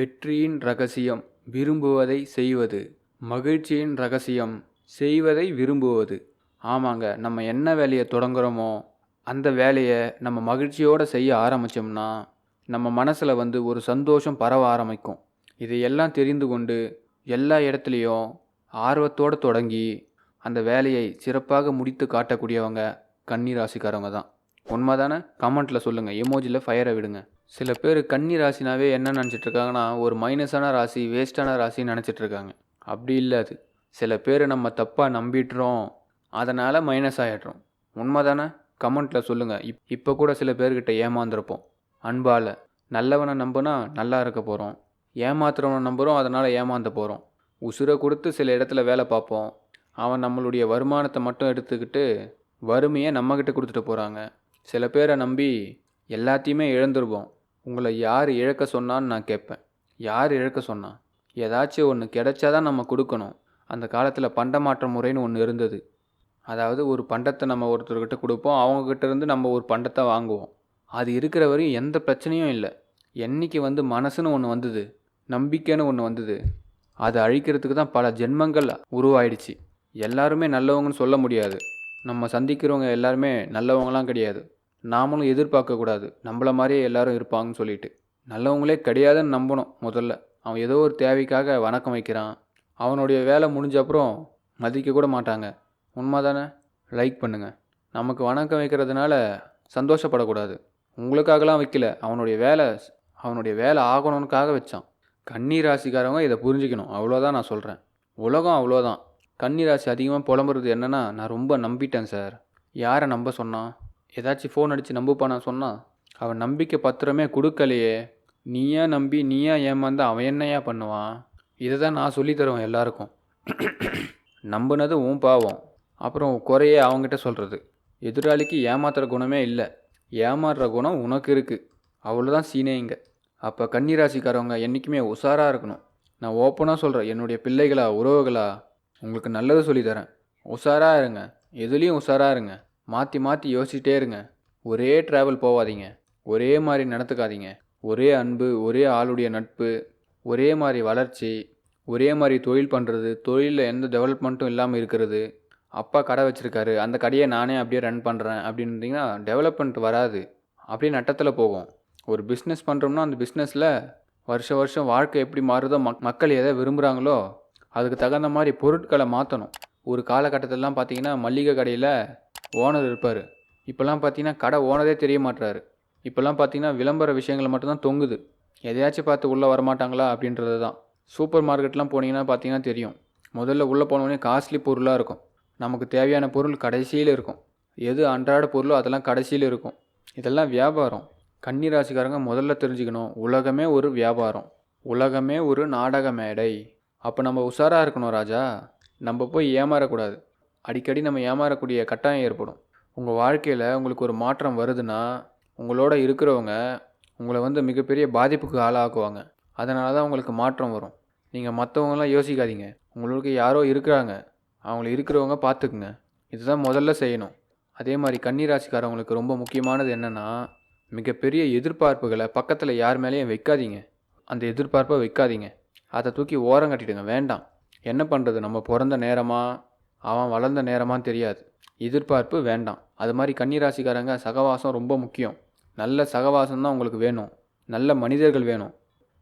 வெற்றியின் ரகசியம் விரும்புவதை செய்வது. மகிழ்ச்சியின் ரகசியம் செய்வதை விரும்புவது. ஆமாங்க நம்ம என்ன வேலையை தொடங்குறோமோ அந்த வேலையை நம்ம மகிழ்ச்சியோடு செய்ய ஆரம்பித்தோம்னா நம்ம மனசில் வந்து ஒரு சந்தோஷம் பரவ ஆரம்பிக்கும். இதையெல்லாம் தெரிந்து கொண்டு எல்லா இடத்துலையும் ஆர்வத்தோடு தொடங்கி அந்த வேலையை சிறப்பாக முடித்து காட்டக்கூடியவங்க கன்னி ராசிக்காரவங்க தான். உண்மைதானே? கமெண்ட்டில் சொல்லுங்கள் எமோஜியில் ஃபயரை விடுங்க. சில பேர் கன்னி ராசினாவே என்ன நினச்சிட்ருக்காங்கன்னா ஒரு மைனஸான ராசி வேஸ்ட்டான ராசின்னு நினச்சிட்ருக்காங்க. அப்படி இல்லை அது. சில பேர் நம்ம தப்பாக நம்பிட்டுறோம் அதனால் மைனஸ் ஆகிடுறோம் உண்மை தானே கமெண்ட்டில் சொல்லுங்கள் இப் இப்போ கூட சில பேர்கிட்ட ஏமாந்துருப்போம். அன்பால். நல்லவனை நம்பினா நல்லா இருக்க போகிறோம் ஏமாத்துறவனை நம்புகிறோம் அதனால் ஏமாந்த போகிறோம் உசுரை கொடுத்து சில இடத்துல வேலை பார்ப்போம். அவன் நம்மளுடைய வருமானத்தை மட்டும் எடுத்துக்கிட்டு வறுமையை நம்மக்கிட்ட கொடுத்துட்டு போகிறாங்க சில பேரை நம்பி எல்லாத்தையுமே இழந்துருவோம். உங்களை யார் இழக்க சொன்னான்னு நான் கேட்பேன். யார் இழக்க சொன்னான் ஏதாச்சும் ஒன்று கிடைச்சாதான் நம்ம கொடுக்கணும். அந்த காலத்தில் பண்டமாற்ற முறைன்னு ஒன்று இருந்தது. அதாவது ஒரு பண்டத்தை நம்ம ஒருத்தர்கிட்ட கொடுப்போம். அவங்கக்கிட்ட இருந்து நம்ம ஒரு பண்டத்தை வாங்குவோம். அது இருக்கிற வரையும் எந்த பிரச்சனையும் இல்லை. என்னைக்கு வந்து மனசுன்னு ஒன்று வந்தது நம்பிக்கைன்னு ஒன்று வந்தது அதை அழிக்கிறதுக்கு தான் பல ஜென்மங்கள் உருவாயிடுச்சு. எல்லாருமே நல்லவங்கன்னு சொல்ல முடியாது. நம்ம சந்திக்கிறவங்க எல்லாருமே நல்லவங்களாம் கிடையாது. நாமளும் எதிர்பார்க்கக்கூடாது நம்மள மாதிரியே எல்லாரும் இருப்பாங்கன்னு சொல்லிட்டு. நல்லவங்களே கிடையாதுன்னு நம்பணும் முதல்ல. அவன் ஏதோ ஒரு தேவைக்காக வணக்கம் வைக்கிறான். அவனுடைய வேலை முடிஞ்ச அப்புறம் மதிக்க கூட மாட்டாங்க. உண்மைதானே? லைக் பண்ணுங்கள் நமக்கு வணக்கம் வைக்கிறதுனால சந்தோஷப்படக்கூடாது. உங்களுக்காகலாம் வைக்கல. அவனுடைய வேலை அவனுடைய வேலை ஆகணும்னுக்காக வச்சான். கன்னி ராசிக்காரவங்க இதை புரிஞ்சுக்கணும். அவ்வளோதான் நான் சொல்கிறேன் உலகம் அவ்வளோதான். கன்னி ராசி அதிகமாக புலம்புறது என்னென்னா நான் ரொம்ப நம்பிட்டேன் சார். யாரை நம்ப சொன்னான்? ஏதாச்சும் ஃபோன் அடித்து நம்புப்பானா சொன்னான் அவன் நம்பிக்கை பத்திரமே கொடுக்கலையே. நீயா நம்பி நீயா ஏமாந்து அவன் என்னையா பண்ணுவான்? இதை தான் நான் சொல்லித் தருவேன் எல்லாருக்கும். நம்புனது உன் பாவம். அப்புறம் குறையே அவங்ககிட்ட சொல்கிறது எதிராளிக்கு ஏமாத்துற குணமே இல்லை. ஏமாறுற குணம் உனக்கு இருக்குது அவ்வளோதான் சீனே இங்கே. அப்போ கன்னிராசிக்காரவங்க என்றைக்குமே உஷாராக இருக்கணும். நான் ஓப்பனாக சொல்கிறேன் என்னுடைய பிள்ளைகளா உறவுகளா உங்களுக்கு நல்லது சொல்லித் தரேன். உஷாராக இருங்க. எதுலேயும் உஷாராக இருங்க. மாற்றி மாற்றி யோசிச்சிட்டே இருங்க. ஒரே ட்ராவல் போகாதீங்க ஒரே மாதிரி நடத்துக்காதீங்க ஒரே அன்பு ஒரே ஆளுடைய நட்பு ஒரே மாதிரி வளர்ச்சி ஒரே மாதிரி தொழில் பண்ணுறது தொழிலில் எந்த டெவலப்மெண்ட்டும் இல்லாமல் இருக்கிறது. அப்பா கடை வச்சுருக்காரு. அந்த கடையை நானே அப்படியே ரன் பண்ணுறேன் அப்படின்னு இருந்தீங்கன்னா டெவலப்மெண்ட் வராது. அப்படியே நட்டத்தில் போகும். ஒரு பிஸ்னஸ் பண்ணுறோம்னா அந்த பிஸ்னஸில் வருஷம் வருஷம் வாழ்க்கை எப்படி மாறுதோ மக் மக்கள் எதை விரும்புகிறாங்களோ அதுக்கு தகுந்த மாதிரி பொருட்களை மாற்றணும் ஒரு காலகட்டத்திலலாம் பார்த்தீங்கன்னா மளிகை கடையில் ஓனர் இருப்பார். இப்போல்லாம் பார்த்தீங்கன்னா கடை ஓனரே தெரிய மாட்டுறாரு இப்போல்லாம் பார்த்தீங்கன்னா விளம்பர விஷயங்கள் மட்டும்தான் தொங்குது. எதையாச்சும் பார்த்து உள்ளே வரமாட்டாங்களா அப்படின்றது தான். சூப்பர் மார்க்கெட்லாம் போனீங்கன்னா பார்த்தீங்கன்னா தெரியும். முதல்ல உள்ளே போனோடனே காஸ்ட்லி பொருளாக இருக்கும். நமக்கு தேவையான பொருள் கடைசியில் இருக்கும். எது அன்றாட பொருளோ அதெல்லாம் கடைசியில் இருக்கும். இதெல்லாம் வியாபாரம். கன்னி ராசிக்காரங்க முதல்ல தெரிஞ்சுக்கணும். உலகமே ஒரு வியாபாரம். உலகமே ஒரு நாடக மேடை. அப்போ நம்ம உஷாராக இருக்கணும் ராஜா. நம்ம போய் ஏமாறக்கூடாது. அடிக்கடி நம்ம ஏமாறக்கூடிய கட்டாயம் ஏற்படும். உங்கள் வாழ்க்கையில் உங்களுக்கு ஒரு மாற்றம் வருதுன்னா உங்களோட இருக்கிறவங்க உங்களை வந்து மிகப்பெரிய பாதிப்புக்கு ஆளாக்குவாங்க. அதனால தான் உங்களுக்கு மாற்றம் வரும். நீங்கள் மற்றவங்களாம் யோசிக்காதீங்க. உங்களுக்கு யாரோ இருக்கிறாங்க. அவங்கள இருக்கிறவங்க பார்த்துக்குங்க. இதுதான் முதல்ல செய்யணும். அதே மாதிரி கன்னிராசிக்காரவங்களுக்கு ரொம்ப முக்கியமானது என்னென்னா மிகப்பெரிய எதிர்பார்ப்புகளை பக்கத்தில் யார் மேலேயும் வைக்காதீங்க. அந்த எதிர்பார்ப்பை வைக்காதீங்க. அதை தூக்கி ஓரம் கட்டிடுங்க. வேண்டாம். என்ன பண்ணுறது நம்ம பிறந்த நேரமாக அவன் வளர்ந்த நேரமான்னு தெரியாது. எதிர்பார்ப்பு வேண்டாம். அது மாதிரி கன்னி ராசிக்காரங்க சகவாசம் ரொம்ப முக்கியம். நல்ல சகவாசம் தான் உங்களுக்கு வேணும். நல்ல மனிதர்கள் வேணும்.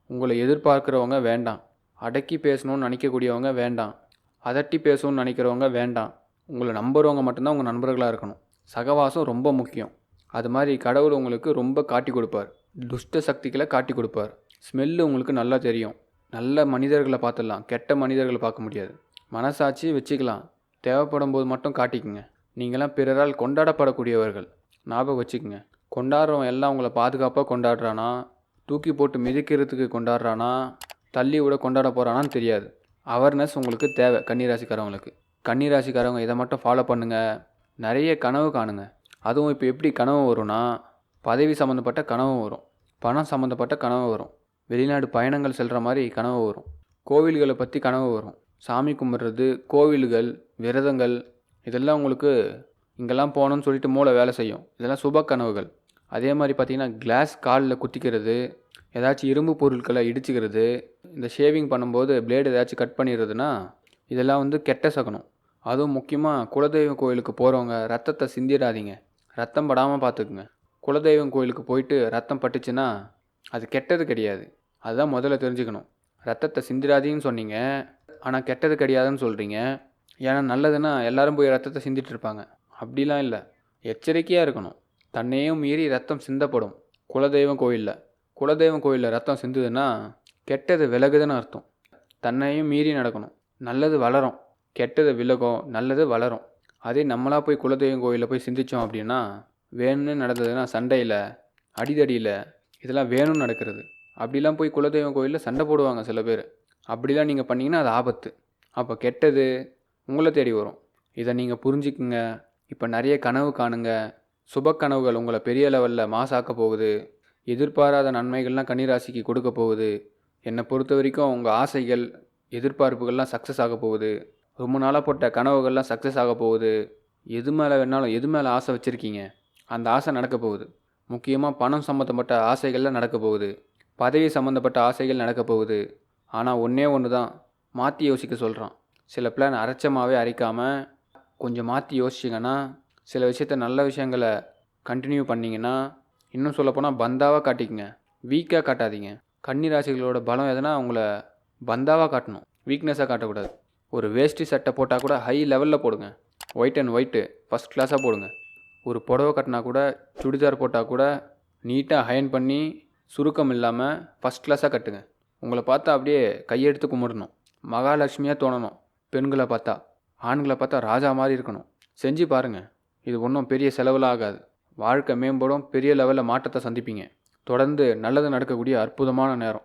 உங்களை எதிர்பார்க்குறவங்க வேண்டாம். அடக்கி பேசணும்னு நினைக்கக்கூடியவங்க வேண்டாம். அதட்டி பேசணும்னு நினைக்கிறவங்க வேண்டாம். உங்களை நம்புகிறவங்க மட்டும்தான் உங்கள் நண்பர்களாக இருக்கணும். சகவாசம் ரொம்ப முக்கியம். அது மாதிரி கடவுள் உங்களுக்கு ரொம்ப காட்டி கொடுப்பார். துஷ்ட சக்திகளை காட்டி கொடுப்பார். ஸ்மெல்லு உங்களுக்கு நல்லா தெரியும். நல்ல மனிதர்களை பார்த்துடலாம். கெட்ட மனிதர்களை பார்க்க முடியாது. மனசாட்சி வச்சுக்கலாம். தேவைப்படும் போது மட்டும் காட்டிக்குங்க. நீங்களாம் பிறரால் கொண்டாடப்படக்கூடியவர்கள். ஞாபகம் வச்சுக்கோங்க. கொண்டாடுறவன் எல்லாம் உங்களை பாதுகாப்பாக கொண்டாடுறானா? தூக்கி போட்டு மிதிக்கிறதுக்கு கொண்டாடுறானா? தள்ளி விட கொண்டாட போகிறானான்னு தெரியாது. அவேர்னஸ் உங்களுக்கு தேவை கன்னிராசிக்காரவங்களுக்கு. கன்னிராசிக்காரவங்க இதை மட்டும் ஃபாலோ பண்ணுங்கள் நிறைய கனவு காணுங்க. அதுவும் இப்போ எப்படி கனவு வரும்னா பதவி சம்மந்தப்பட்ட கனவு வரும். பணம் சம்மந்தப்பட்ட கனவு வரும். வெளிநாடு பயணங்கள் செல்கிற மாதிரி கனவு வரும். கோவில்களை பற்றி கனவு வரும். சாமி கும்பிட்றது கோவில்கள் விரதங்கள் இதெல்லாம் உங்களுக்கு இங்கெல்லாம் போகணும்னு சொல்லிட்டு மூளை வேலை செய்யும். இதெல்லாம் சுப கனவுகள். அதே மாதிரி பார்த்தீங்கன்னா கிளாஸ் காலில் குத்திக்கிறது ஏதாச்சும் இரும்பு பொருட்களை இடிச்சுக்கிறது இந்த ஷேவிங் பண்ணும்போது பிளேடு ஏதாச்சும் கட் பண்ணிடுறதுன்னா இதெல்லாம் வந்து கெட்ட சகனம். அதுவும் முக்கியமாக குலதெய்வம் கோயிலுக்கு போகிறவங்க ரத்தத்தை சிந்திடாதீங்க. ரத்தம் படாமல் பார்த்துக்குங்க. குலதெய்வம் கோயிலுக்கு போயிட்டு ரத்தம் பட்டுச்சுன்னா அது கெட்டது கிடையாது. அதுதான் முதல்ல தெரிஞ்சுக்கணும். ரத்தத்தை சிந்திடாதீங்கன்னு சொன்னீங்க. ஆனால் கெட்டது கிடையாதுன்னு சொல்கிறீங்க ஏன்னா நல்லதுன்னா எல்லாரும் போய் ரத்தத்தை சிந்திட்டு இருப்பாங்க. அப்படிலாம் இல்லை. எச்சரிக்கையாக இருக்கணும். தன்னையும் மீறி ரத்தம் சிந்தப்படும். குலதெய்வம் கோயிலில். குலதெய்வம் கோயிலில் ரத்தம் சிந்துதுன்னா கெட்டது விலகுதுன்னு அர்த்தம். தன்னையும் மீறி நடக்கணும். நல்லது வளரும். கெட்டது விலகும். நல்லது வளரும். அதே நம்மளாக போய் குலதெய்வம் கோயிலில் போய் சிந்திச்சோம் அப்படின்னா வேணும்னு நடந்ததுன்னா சண்டையில் அடிதடியில் இதெல்லாம் வேணும்னு நடக்கிறது. அப்படிலாம் போய் குலதெய்வம் கோயிலில் சண்டை போடுவாங்க சில பேர். அப்படிலாம் நீங்கள் பண்ணிங்கன்னா அது ஆபத்து. அப்போ கெட்டது உங்களை தேடி வரும். இதை நீங்கள் புரிஞ்சுக்குங்க. இப்போ நிறைய கனவு காணுங்க. சுப கனவுகள் உங்களை பெரிய லெவலில் மாசாக்க போகுது. எதிர்பாராத நன்மைகள்லாம் கன்னிராசிக்கு கொடுக்க போகுது. என்னை பொறுத்த வரைக்கும் உங்கள் ஆசைகள் எதிர்பார்ப்புகள்லாம் சக்ஸஸ் ஆக போகுது. ரொம்ப நாளாக போட்ட கனவுகள்லாம் சக்ஸஸ் ஆக போகுது. எது மேலே வேணாலும் எது மேலே ஆசை வச்சுருக்கீங்க? அந்த ஆசை நடக்க போகுது. முக்கியமாக பணம் சம்மந்தப்பட்ட ஆசைகள்லாம் நடக்க போகுது. பதவி சம்மந்தப்பட்ட ஆசைகள் நடக்க போகுது. ஆனால் ஒன்றே ஒன்று தான் மாற்றி யோசிக்க சொல்கிறான் சில பிளான் அரைச்சமாகவே அரைக்காமல் கொஞ்சம் மாற்றி யோசிச்சிங்கன்னா சில விஷயத்த நல்ல விஷயங்களை கண்டினியூ பண்ணிங்கன்னா இன்னும் சொல்லப்போனால் பந்தாவாக காட்டிக்கங்க. வீக்காக காட்டாதீங்க. கன்னி ராசிகளோட பலம் எதுனா அவங்கள பந்தாவாக காட்டணும். வீக்னஸாக காட்டக்கூடாது. ஒரு வேஷ்டி சட்டை போட்டால் கூட ஹை லெவலில் போடுங்க. ஒயிட் அண்ட் ஒயிட்டு ஃபஸ்ட் கிளாஸாக போடுங்க. ஒரு புடவை கட்டினா கூட சுடிதார் போட்டால் கூட நீட்டாக ஹயன் பண்ணி சுருக்கம் இல்லாமல் ஃபஸ்ட் கிளாஸாக கட்டுங்க. உங்களை பார்த்தா அப்படியே கையெடுத்து கும்பிடணும். மகாலட்சுமியாக தோணணும். பெண்களை பார்த்தா. ஆண்களை பார்த்தா ராஜா மாதிரி இருக்கணும். செஞ்சு பாருங்கள் இது ஒன்றும் பெரிய செலவில் ஆகாது. வாழ்க்கை மேம்படும். பெரிய லெவலில் மாற்றத்தை சந்திப்பீங்க. தொடர்ந்து நல்லது நடக்கக்கூடிய அற்புதமான நேரம்.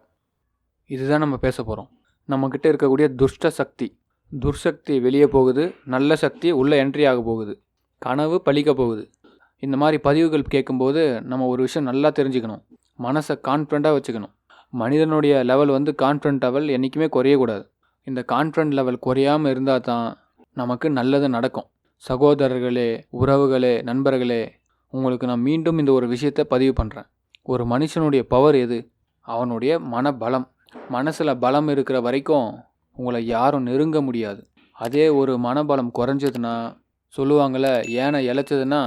இதுதான் நம்ம பேச போகிறோம் நம்மக்கிட்ட இருக்கக்கூடிய துஷ்ட சக்தி. துர்சக்தி வெளியே போகுது. நல்ல சக்தி உள்ளே என்ட்ரி ஆக போகுது. கனவு பழிக்க போகுது. இந்த மாதிரி பதிவுகள் கேட்கும்போது நம்ம ஒரு விஷயம் நல்லா தெரிஞ்சுக்கணும். மனசை கான்ஃபிடண்ட்டாக வச்சுக்கணும். மனிதனுடைய லெவல் வந்து கான்ஃபிடென்ட் லெவல் என்றைக்குமே குறையக்கூடாது. இந்த கான்ஃபிடென்ட் லெவல் குறையாமல் இருந்தால் தான் நமக்கு நல்லது நடக்கும். சகோதரர்களே உறவுகளே நண்பர்களே உங்களுக்கு நான் மீண்டும் இந்த ஒரு விஷயத்தை பதிவு பண்ணுறேன் ஒரு மனுஷனுடைய பவர் எது? அவனுடைய மனபலம். மனசில் பலம் இருக்கிற வரைக்கும் உங்களை யாரும் நெருங்க முடியாது. அதே ஒரு மனபலம் குறைஞ்சதுன்னா சொல்லுவாங்கள்ல ஏனை இழைச்சதுன்னா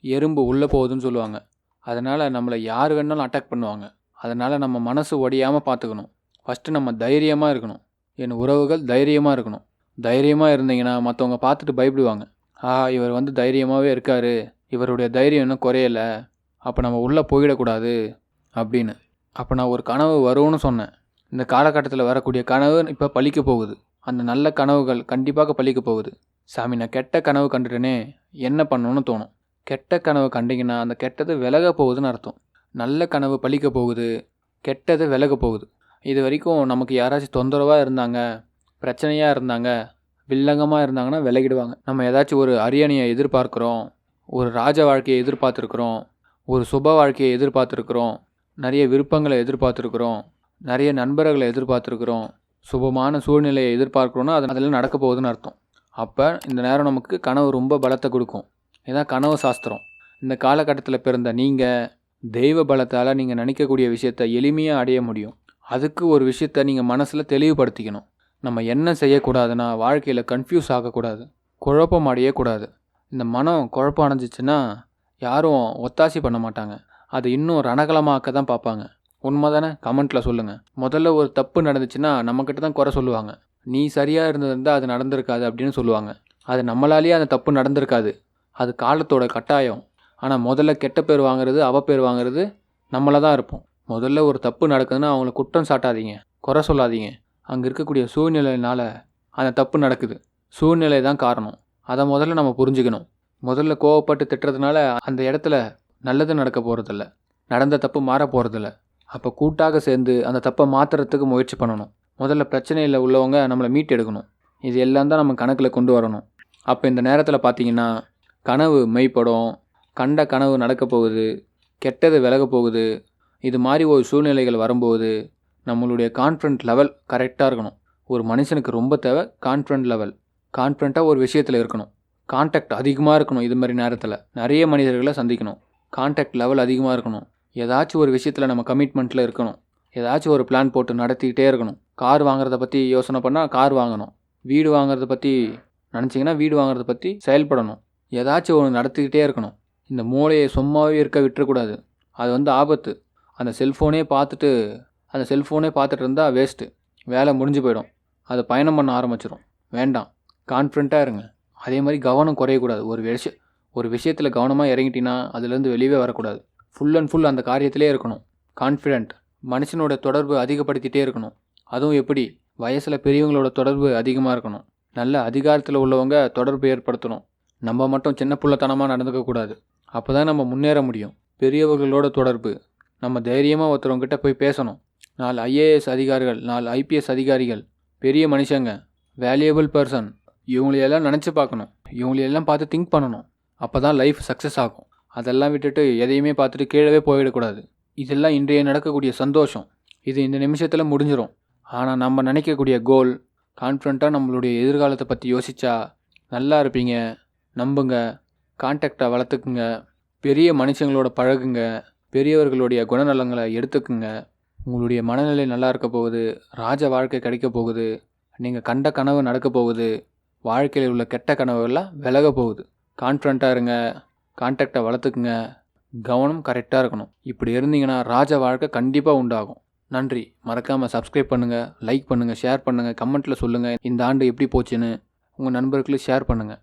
எறும்பு உள்ளே போகுதுன்னு சொல்லுவாங்க. அதனால் நம்மளை யார் வேணாலும் அட்டாக் பண்ணுவாங்க. அதனால் நம்ம மனசு ஒடியாமல் பார்த்துக்கணும் ஃபஸ்ட்டு நம்ம தைரியமாக இருக்கணும். என் உறவுகள் தைரியமாக இருக்கணும். தைரியமாக இருந்தீங்கன்னா மற்றவங்க பார்த்துட்டு பயப்படுவாங்க. ஆ இவர் வந்து தைரியமாகவே இருக்கார். இவருடைய தைரியம் இன்னும் குறையலை. அப்போ நம்ம உள்ளே போயிடக்கூடாது. அப்படின்னு. அப்போ நான் ஒரு கனவு வரும்னு சொன்னேன். இந்த காலகட்டத்தில் வரக்கூடிய கனவு இப்போ பழிக்க போகுது. அந்த நல்ல கனவுகள் கண்டிப்பாக பழிக்க போகுது. சாமி நான் கெட்ட கனவு கண்டுட்டேனே. என்ன பண்ணணும்னு தோணும். கெட்ட கனவு கண்டிங்கன்னா அந்த கெட்டது விலக போகுதுன்னு அர்த்தம். நல்ல கனவு பழிக்க போகுது கெட்டது விலக போகுது. இது வரைக்கும் நமக்கு யாராச்சும் தொந்தரவாக இருந்தாங்க பிரச்சனையாக இருந்தாங்க வில்லங்கமாக இருந்தாங்கன்னா விலகிடுவாங்க. நம்ம ஏதாச்சும் ஒரு அரியணையை எதிர்பார்க்குறோம் ஒரு ராஜ வாழ்க்கையை எதிர்பார்த்துருக்குறோம் ஒரு சுப வாழ்க்கையை எதிர்பார்த்துருக்குறோம் நிறைய விருப்பங்களை எதிர்பார்த்துருக்குறோம் நிறைய நண்பர்களை எதிர்பார்த்துருக்குறோம் சுபமான சூழ்நிலையை எதிர்பார்க்குறோன்னா அது அதில் நடக்க போகுதுன்னு அர்த்தம். அப்போ இந்த நேரம் நமக்கு கனவு ரொம்ப பலத்தை கொடுக்கும். இதான் கனவு சாஸ்திரம். இந்த காலகட்டத்தில் பிறந்த நீங்கள் தெய்வ பலத்தால் நீங்கள் நினைக்கக்கூடிய விஷயத்தை எளிமையாக அடைய முடியும். அதுக்கு ஒரு விஷயத்தை நீங்கள் மனசில் தெளிவுபடுத்திக்கணும். நம்ம என்ன செய்யக்கூடாதுன்னா வாழ்க்கையில் கன்ஃபியூஸ் ஆகக்கூடாது. குழப்பம் அடையக்கூடாது. இந்த மனம் குழப்பம் அடைஞ்சிச்சுன்னா யாரும் ஒத்தாசி பண்ண மாட்டாங்க. அது இன்னும் ரணகலமாக்க தான் பார்ப்பாங்க. உண்மை தானே கமெண்ட்டில் சொல்லுங்கள் முதல்ல ஒரு தப்பு நடந்துச்சுன்னா நம்மக்கிட்ட தான் குறை சொல்லுவாங்க. நீ சரியாக இருந்திருந்தால் அது நடந்திருக்காது அப்படின்னு சொல்லுவாங்க. அது நம்மளாலேயே அந்த தப்பு நடந்திருக்காது. அது காலத்தோட கட்டாயம். ஆனால் முதல்ல கெட்ட பேர் வாங்குறது அவ பேர் வாங்குறது நம்மள தான் இருப்போம். முதல்ல ஒரு தப்பு நடக்குதுன்னா அவங்கள குற்றம் சாட்டாதீங்க குறை சொல்லாதீங்க. அங்கே இருக்கக்கூடிய சூழ்நிலையினால் அந்த தப்பு நடக்குது. சூழ்நிலை தான் காரணம். அதை முதல்ல நம்ம புரிஞ்சுக்கணும். முதல்ல கோவப்பட்டு திட்டுறதுனால அந்த இடத்துல நல்லது நடக்க போகிறதில்ல நடந்த தப்பு மாற போகிறதில்ல அப்போ கூட்டாக சேர்ந்து அந்த தப்பை மாற்றுறதுக்கு முயற்சி பண்ணணும். முதல்ல பிரச்சனையில் உள்ளவங்க நம்மளை மீட்டு எடுக்கணும். இது எல்லாம் தான் நம்ம கணக்கில் கொண்டு வரணும். அப்போ இந்த நேரத்தில் பார்த்தீங்கன்னா கனவு மெய்ப்படும் கண்ட கனவு நடக்கப் போகுது கெட்டது விலக போகுது இது மாதிரி ஒரு சூழ்நிலைகள் வரும்போது நம்மளுடைய கான்ஃபிடன்ட் லெவல் கரெக்டாக இருக்கணும். ஒரு மனுஷனுக்கு ரொம்ப தேவை கான்ஃபிடன்ட் லெவல் கான்ஃபிடண்ட்டாக ஒரு விஷயத்தில் இருக்கணும். கான்டாக்ட் அதிகமாக இருக்கணும் இது மாதிரி நேரத்தில். நிறைய மனிதர்களை சந்திக்கணும். கான்டாக்ட் லெவல் அதிகமாக இருக்கணும். ஏதாச்சும் ஒரு விஷயத்தில் நம்ம கமிட்மெண்ட்டில் இருக்கணும். ஏதாச்சும் ஒரு பிளான் போட்டு நடத்திக்கிட்டே இருக்கணும். கார் வாங்குறத பற்றி யோசனை பண்ணால் கார் வாங்கணும். வீடு வாங்குறத பற்றி நினச்சிங்கன்னா வீடு வாங்குறத பற்றி செயல்படணும். ஏதாச்சும் ஒன்று நடத்திக்கிட்டே இருக்கணும். இந்த மூளையை சும்மாவே இருக்க விட்டுறக்கூடாது. அது வந்து ஆபத்து. அந்த செல்ஃபோனே பார்த்துட்டு அந்த செல்ஃபோனே பார்த்துட்டு இருந்தால் வேஸ்ட்டு வேலை முடிஞ்சு போயிடும். அதை பயணம் பண்ண ஆரம்பிச்சிடும் வேண்டாம். கான்ஃபிடண்ட்டாக இருங்க. அதே மாதிரி கவனம் குறையக்கூடாது. ஒரு விஷய ஒரு விஷயத்தில் கவனமாக இறங்கிட்டீங்கன்னா அதுலேருந்து வெளியே வரக்கூடாது. ஃபுல் அண்ட் ஃபுல் அந்த காரியத்திலே இருக்கணும். கான்ஃபிடென்ட் மனுஷனோட தொடர்பு அதிகப்படுத்திகிட்டே இருக்கணும். அதுவும் எப்படி? வயசில் பெரியவங்களோட தொடர்பு அதிகமாக இருக்கணும். நல்ல அதிகாரத்தில் உள்ளவங்க தொடர்பு ஏற்படுத்தணும். நம்ம மட்டும் சின்ன புள்ளத்தனமாக நடந்துக்கக்கூடாது. அப்போ தான் நம்ம முன்னேற முடியும். பெரியவர்களோட தொடர்பு. நம்ம தைரியமாக ஒருத்தவங்ககிட்ட போய் பேசணும். நாலு ஐஏஎஸ் அதிகாரிகள் நாலு ஐபிஎஸ் அதிகாரிகள் பெரிய மனுஷங்க வேல்யூபிள் பர்சன் இவங்களையெல்லாம் நினச்சி பார்க்கணும். இவங்களையெல்லாம் பார்த்து திங்க் பண்ணணும். அப்போ தான் லைஃப் சக்ஸஸ் ஆகும். அதெல்லாம் விட்டுட்டு எதையுமே பார்த்துட்டு கீழே போயிடக்கூடாது. இதெல்லாம் இன்றைய நடக்கக்கூடிய சந்தோஷம். இது இந்த நிமிஷத்தில் முடிஞ்சிடும் ஆனால் நம்ம நினைக்கக்கூடிய கோல் கான்ஃபிடண்ட்டாக நம்மளுடைய எதிர்காலத்தை பற்றி யோசித்தா நல்லா இருப்பீங்க. நம்புங்க. கான்டாக்டை வளர்த்துக்குங்க. பெரிய மனுஷங்களோட பழகுங்க. பெரியவர்களுடைய குணநலங்களை எடுத்துக்குங்க. உங்களுடைய மனநிலை நல்லா இருக்க போகுது. ராஜ வாழ்க்கை கிடைக்க போகுது. நீங்கள் கண்ட கனவு நடக்க போகுது. வாழ்க்கையில் உள்ள கெட்ட கனவுகள்லாம் விலக போகுது. கான்ஃபிடண்ட்டாக இருங்க. கான்டாக்டை வளர்த்துக்குங்க. கவனம் கரெக்டாக இருக்கணும். இப்படி இருந்தீங்கன்னா ராஜ வாழ்க்கை கண்டிப்பாக உண்டாகும். நன்றி. மறக்காமல் சப்ஸ்கிரைப் பண்ணுங்கள் லைக் பண்ணுங்கள் ஷேர் பண்ணுங்கள் கமெண்ட்டில் சொல்லுங்கள் இந்த ஆண்டு எப்படி போச்சுன்னு உங்கள் நண்பர்களுக்கு ஷேர் பண்ணுங்கள்